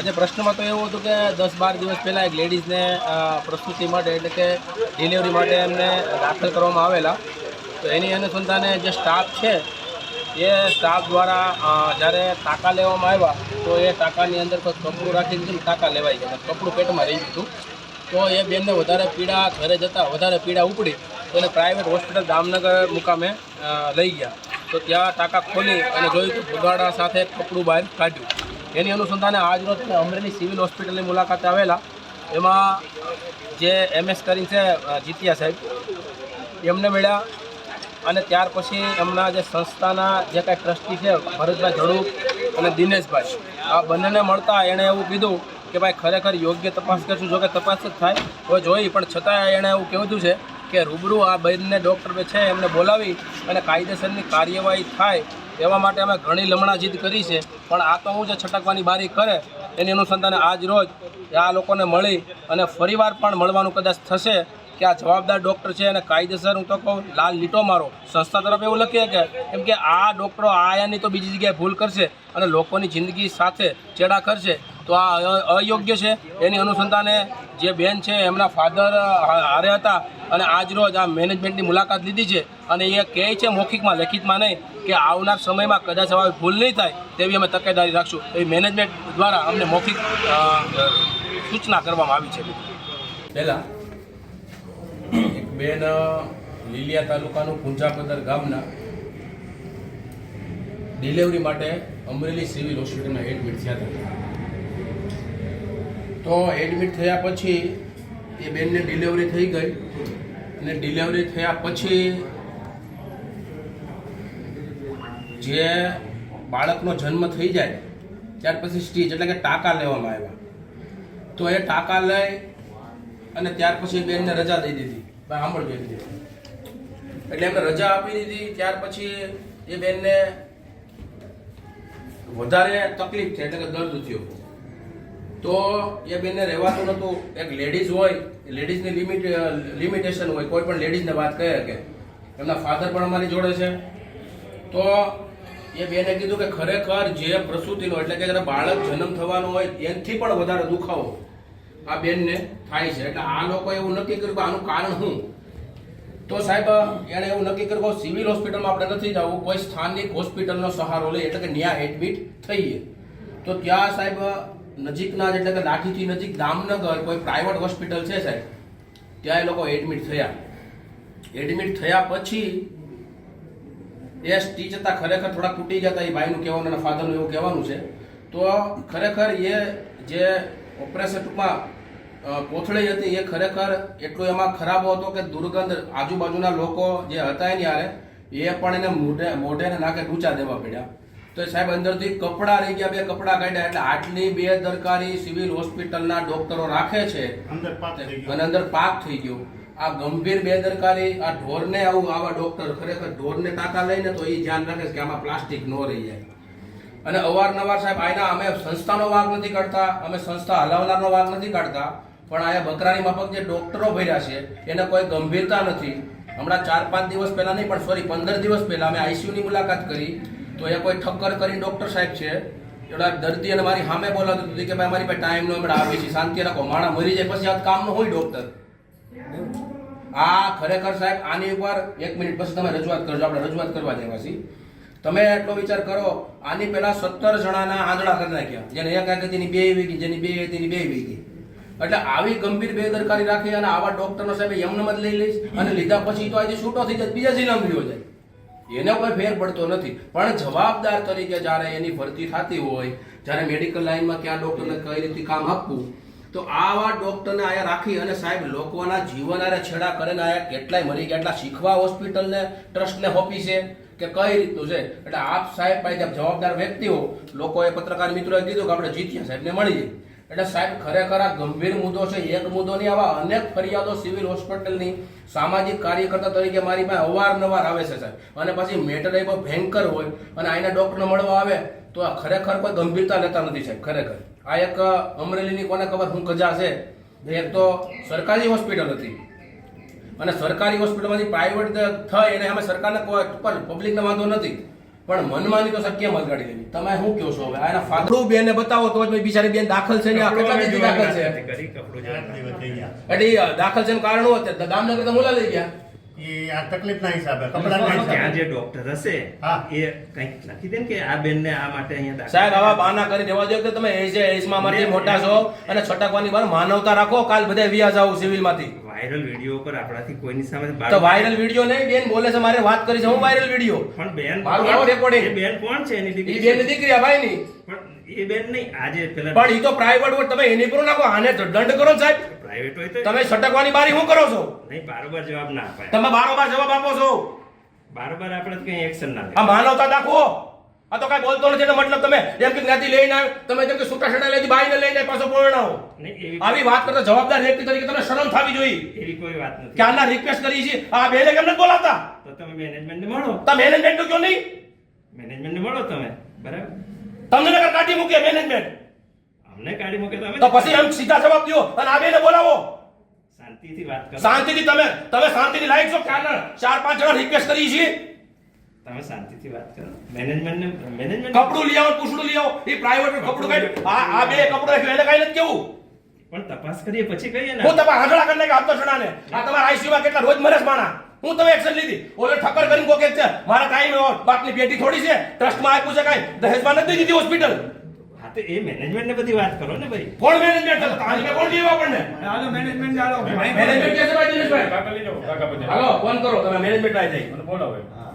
આજે પ્રશ્નમાં તો એવું હતું કે દસ બાર દિવસ પહેલાં એક લેડીઝને પ્રસ્તુતિ માટે એટલે કે ડિલિવરી માટે એમને દાખલ કરવામાં આવેલા. તો એની અનુસંધાને જે સ્ટાફ છે, એ સ્ટાફ દ્વારા જ્યારે ટાંકા લેવામાં આવ્યા, તો એ ટાંકાની અંદર કોઈ કપડું રાખી દીધું ટાંકા લેવાઈ ગયા? કપડું પેટમાં રહી ગયું તો એ બેનને વધારે પીડા ઘરે જતાં વધારે પીડા ઉપડી, તો એને પ્રાઇવેટ હોસ્પિટલ જામનગર મુકામે લઈ ગયા. તો ત્યાં ટાંકા ખોલી અને જોયું તો બગાડા સાથે કપડું બહાર કાઢ્યું. એની અનુસંધાને આજનો રોજ મેં અમરેલી સિવિલ હોસ્પિટલની મુલાકાતે આવેલા. એમાં જે એમએસ કરીને છે જીતિયા સાહેબ, એમને મળ્યા અને ત્યાર પછી એમના જે સંસ્થાના જે કાંઈ ટ્રસ્ટી છે, ભરતભાઈ ઝડુ અને દિનેશભાઈ, આ બંનેને મળતા એણે એવું કીધું કે ભાઈ ખરેખર યોગ્ય તપાસ કરશું. જો કે તપાસ જ થાય, તો જોઈ, પણ છતાં એણે એવું કહેવું છે કે રૂબરૂ આ બંને ડૉક્ટર છે, એમને બોલાવી અને કાયદેસરની કાર્યવાહી થાય એવા માટે અમે ઘણી લમણા જીત કરી છે. પણ આ તો હું જે છટકવાની બારી કરે, એની અનુસંધાને આજ રોજ આ લોકોને મળી અને ફરીવાર પણ મળવાનું કદાચ થશે કે આ જવાબદાર ડૉક્ટર છે અને કાયદેસર હું તો કહું, લાલ લીટો મારો. સંસ્થા તરફ એવું લખીએ કે કેમ કે આ ડૉક્ટરો આયાની તો બીજી જગ્યાએ ભૂલ કરશે અને લોકોની જિંદગી સાથે ચેડા કરશે. તો આ અયોગ્ય છે? એની અનુસંધાને જે બેન છે, એમના ફાધર હારે હતા અને આજ રોજ આ મેનેજમેન્ટની મુલાકાત લીધી છે. અને એ કહે છે મૌખિકમાં, લેખિતમાં નહીં કે આવનાર સમયમાં કદાચ અમારી ભૂલ નહીં થાય તેવી અમે તકેદારી રાખશું. એ મેનેજમેન્ટ દ્વારા અમને મૌખિક સૂચના કરવામાં આવી છે. પહેલાં, એક બેન લીલિયા તાલુકાનું પુંજાપદર ગામના ડિલિવરી માટે અમરેલી સિવિલ હોસ્પિટલમાં એડમિટ થયા હતા. તો એડમિટ થયા પછી એ બેનને ડિલિવરી થઈ ગઈ. અને ડિલિવરી થયા પછી જે બાળકનો જન્મ થઈ જાય, ત્યાર પછી સ્ટીચ એટલે કે ટાંકા લેવામાં આવ્યા. તો એ ટાંકા લઈ અને ત્યાર પછી બેનને રજા દઈ દીધી. સાંભળજો દીધી એટલે એમને રજા આપી દીધી, ત્યાર પછી એ બેનને વધારે તકલીફ થઈ એટલે કે દર્દ થયો. તો એ બેને રહેવાતું નહોતું. એક લેડીઝ હોય લેડીઝની લિમિટ લિમિટેશન હોય, કોઈ પણ લેડીઝને વાત કહે કે એમના ફાધર પણ અમારી જોડે છે. તો એ બેને કીધું કે ખરેખર જે પ્રસૂતિનો, એટલે કે જ્યારે બાળક જન્મ થવાનો હોય, એનાથી પણ વધારે દુખાવો આ બેનને થાય છે. એટલે આ લોકો એવું નક્કી કર્યું કે આનું કારણ શું? તો સાહેબ, એણે એવું નક્કી કર્યું કે સિવિલ હોસ્પિટલમાં આપણે નથી જવું, કોઈ સ્થાનિક હોસ્પિટલનો સહારો લઈએ, એટલે કે ત્યાં એડમિટ થઈએ. તો ત્યાં સાહેબ નજીકના જ એટલે કે લાઠીથી નજીક દામનગર કોઈ પ્રાઇવેટ હોસ્પિટલ છે સાહેબ, ત્યાં એ લોકો એડમિટ થયા. એડમિટ થયા પછી એ સ્ટીચ હતા ખરેખર થોડા તૂટી ગયા હતા, એ ભાઈનું કહેવાનું અને ફાધરનું એવું કહેવાનું છે. તો ખરેખર એ જે ઓપરેશન ટૂંકમાં કોથળી હતી, એ ખરેખર એટલો એમાં ખરાબ હતો કે દુર્ગંધ આજુબાજુના લોકો જે હતા એની આરે એ પણ એને મોઢે મોઢે ને નાકે ડૂચા દેવા પડ્યા. તો સાહેબ અંદરથી કપડાં રહી ગયા બે કપડાં કાઢ્યા. એટલે આટલી બે દરકારી સિવિલ હોસ્પિટલના ડોક્ટરો રાખે છે. અંદર પાક અને અંદર પાક થઈ ગયો. આ ગંભીર બેદરકારી આ ઢોરને આવું આવા ડોક્ટર ખરેખર ઢોરને ટાંકા લઈને તો એ ધ્યાન રાખે કે આમાં પ્લાસ્ટિક ન રહી જાય. અને અવારનવાર સાહેબ આના અમે સંસ્થાનો વાગ નથી કાઢતા અમે સંસ્થા હલાવનારનો વાગ નથી કાઢતા પણ આયા બકરાની માફક જે ડોક્ટરો ભર્યા છે એને કોઈ ગંભીરતા નથી. હમણાં ચાર પાંચ દિવસ પહેલાં નહીં પણ સોરી પંદર દિવસ પહેલાં અમે આઈસીયુની મુલાકાત કરી. તો એ કોઈ ઠક્કર કરીને ડૉક્ટર સાહેબ છે. એવડા દર્દી અને મારી સામે બોલાવતું હતું. કે, ભાઈ, અમારી પાસે ટાઈમ નો હમણાં આવે છે. શાંતિ રાખો. માણા મરી જાય પછી આ કામનો હોય ડૉક્ટર. આ ખરેખર સાહેબ, આની ઉપર એક મિનિટ, પછી તમે રજૂઆત કરજો. આપણે રજૂઆત કરવા જઈએ છીએ. તમે એટલો વિચાર કરો, આની પહેલા સત્તર જણાના આંધળા કરી નાખ્યા. જેને એક આગળની બે વીગી જેની બે તેની બે વીગી એટલે આવી ગંભીર બેદરકારી રાખી અને આવા ડોક્ટરનો સાહેબ એમને મત લઈ લઈશ અને લીધા પછી તો આજે છૂટો થઈ જાય, બીજા જિલ્લામાં ગયો જાય. એને કોઈ ફેર પડતો નથી. પણ જવાબદાર તરીકે જ્યારે એની ભરતી થતી હોય, જ્યારે મેડિકલ લાઈનમાં ક્યાં ડોક્ટરને કઈ રીતે કામ આપવું, તો આવા ડોક્ટરને આયા રાખી અને સાહેબ, લોકોના જીવન આરે છેડા કરે ને આયા કેટલાય મરી ગયા. એટલા શીખવા હોસ્પિટલને ટ્રસ્ટને હોપી છે કે કઈ રીતનું છે. એટલે આપ સાહેબ પાસે જવાબદાર વ્યક્તિઓ લોકોએ પત્રકાર મિત્રોએ કીધું કે આપણે જીત્યા, સાહેબને મળી જાય. એટલે સાહેબ, ખરેખર આ ગંભીર મુદ્દો છે. એક મુદ્દો નહીં, આવા અનેક ફરિયાદો સિવિલ હોસ્પિટલની સામાજિક કાર્યકર્તા તરીકે મારી પાસે અવારનવાર આવે છે, સાહેબ. અને પછી મેટર એ ભયંકર હોય અને આના ડોક્ટરને મળવા આવે, તો આ ખરેખર કોઈ ગંભીરતા લેતા નથી, સાહેબ, ખરેખર. આ એક અમરેલીની કોને ખબર, હું કજા છે. એક તો સરકારી હોસ્પિટલ હતી. અને સરકારી હોસ્પિટલમાંથી પ્રાઇવેટ થઈ અને અમે સરકારને પર પબ્લિકને વાંધો નથી. પણ મનમાની તો શક્ય મત કાઢી દેવી. તમે શું કહો છો હવે? આના એના ફાધર બેનને બતાવો તો જ બિચારી બેન દાખલ છે ને આ કેટલા દિવસથી દાખલ છે? એટલે દાખલ છે કારણ શું હતું? દામનગર તો મોલા લઈ ગયા. એ આ તકલીફના હિસાબે કપડાના ત્યાં જે ડોક્ટર હશે હા. એ કંઈક લખી દે ને કે આ બેનને આ માટે અહીંયા સાહેબ આવા બહાના કરી દેવા દો કે તમે એજ એજમાં મોટા છો અને છટકવાની વાર માનવતા રાખો કાલ બધા વ્યાજ આવું સિવિલમાંથી વાયરલ વીડિયો પર આપણાથી કોઈની સામે તો વાયરલ વીડિયો નહીં બેન બોલે છે મારે વાત કરી છે હું વાયરલ વીડિયો પણ બેન મારું recording. એ બેન કોણ છે એની એ દીકરી બેન દીકરી આ ભાઈ ની પણ એ બેન નહીં આજે પેલા પણ એ તો પ્રાઇવેટ હોય તમે એની પર નાખો આને તો દંડ કરો સાહેબ. પ્રાઇવેટ હોય તો તમે છટકવાની બારી શું કરો છો? નહીં બારોબાર જવાબ ના અપાય. તમે બારોબાર જવાબ આપો છો. બારોબાર આપણે કઈ એક્શન ના આ માનવતા દાખવો. આ તો કઈ બોલતો નથી મતલબ તમે એમ કે જ્ઞાતિ લઈને આવ્યો તમે જેમ કે છૂટા છટા લઈ બાઈને લઈને પાછો પરણાવો. આવો આવી વાત કરતા જવાબદાર વ્યક્તિ તરીકે તમને શરમ થવી જોઈએ. એવી કોઈ વાત નથી. આના રિક્વેસ્ટ કરી છે? આ બેને કેમ નથી બોલાતા તો તમે મેનેજમેન્ટને મળો. તમે મેનેજમેન્ટ કયો નહીં? મેનેજમેન્ટને મળો તમે. બરાબર? તમને નકર કાઢી મૂકે મેનેજમેન્ટ અમને કાઢી મૂકે તમે તો પછી એમ સીધા જવાબ દો અને આ બેને બોલાવો. શાંતિથી વાત કરો. શાંતિથી તમે તમે શાંતિથી લાઈક છો ક્યારના? ચાર પાંચ જણા રિક્વેસ્ટ કરી છે. તમે શાંતિથી વાત કરો. મેનેજમેન્ટને મેનેજમેન્ટ કપડું લઈ આવો પૂછડું લઈ આવો. એ પ્રાઇવેટ કપડું કઈ આ આ બે કપડું રાખ્યું એને કઈ નથી કેવું. પણ તપાસ કરીએ પછી કહીએ ને. હું તમે આંધળા કરી નાખ્યા આપતો જણાને આ તમારા આઈસીયુ માં કેટલા રોજ મરસ માણા હું તમે એક્શન લીધી. ઓલો ઠક્કર કરીને કોકે છે મારા ટાઈમ બાપની પેટી થોડી છે. ટ્રસ્ટમાં આપ્યું છે કાંઈ. દહેજમાં નથી દીધી હોસ્પિટલ હા તો એ મેનેજમેન્ટને બધી વાત કરો ને ભાઈ. કોણ મેનેજમેન્ટ છે? તારીખે કોણ જીવ આપણને? હાલો મેનેજમેન્ટ ચાલો મેનેજમેન્ટ કે છે ભાઈ દિનેશભાઈ? હાલો ફોન કરો તમે મેનેજમેન્ટ આવી. જાય બોલાવો